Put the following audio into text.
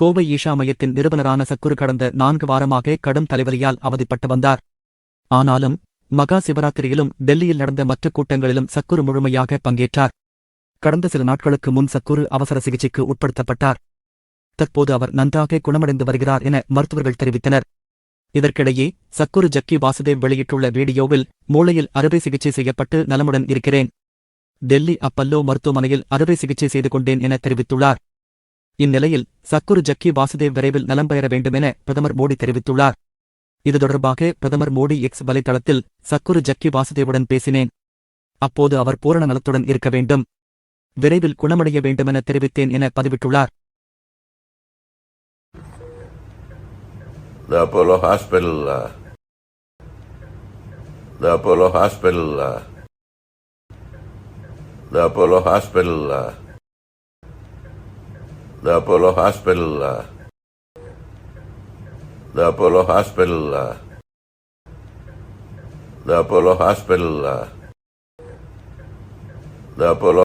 கோவை ஈஷா மையத்தின் நிறுவனரான சக்குரு கடந்த நான்கு வாரமாக கடும் தலைவலியால் அவதிப்பட்டு வந்தார். ஆனாலும் மகா சிவராத்திரியிலும் டெல்லியில் நடந்த மற்ற கூட்டங்களிலும் சக்குரு முழுமையாக பங்கேற்றார். கடந்த சில நாட்களுக்கு முன் சக்குரு அவசர சிகிச்சைக்கு உட்படுத்தப்பட்டார். தற்போது அவர் நன்றாக குணமடைந்து வருகிறார் என மருத்துவர்கள் தெரிவித்தனர். இதற்கிடையே சக்குரு ஜக்கி வாசுதேவ் வெளியிட்டுள்ள வீடியோவில் மூளையில் அறுவை சிகிச்சை செய்யப்பட்டு நலமுடன் இருக்கிறேன். டெல்லி அப்பல்லோ மருத்துவமனையில் அறுவை சிகிச்சை செய்து கொண்டேன் என தெரிவித்துள்ளார். இந்நிலையில் சக்குரு ஜக்கி வாசுதேவ் விரைவில் நலம் பெயர வேண்டுமென பிரதமர் மோடி தெரிவித்துள்ளார். இது தொடர்பாக பிரதமர் மோடி எக்ஸ் வலைதளத்தில் சக்குரு ஜக்கி வாசுதேவுடன் பேசினேன். அப்போது அவர் பூரண நலத்துடன் இருக்க வேண்டும். விரைவில் குணமடைய வேண்டுமென தெரிவித்தேன் என பதிவிட்டுள்ளார். The Apollo Hospital, uh, the Apollo Hospital, uh, the Apollo Hospital, uh, the Apollo Hospital, uh, the Apollo Hospital, uh, the Apollo Hospital, uh, the Apollo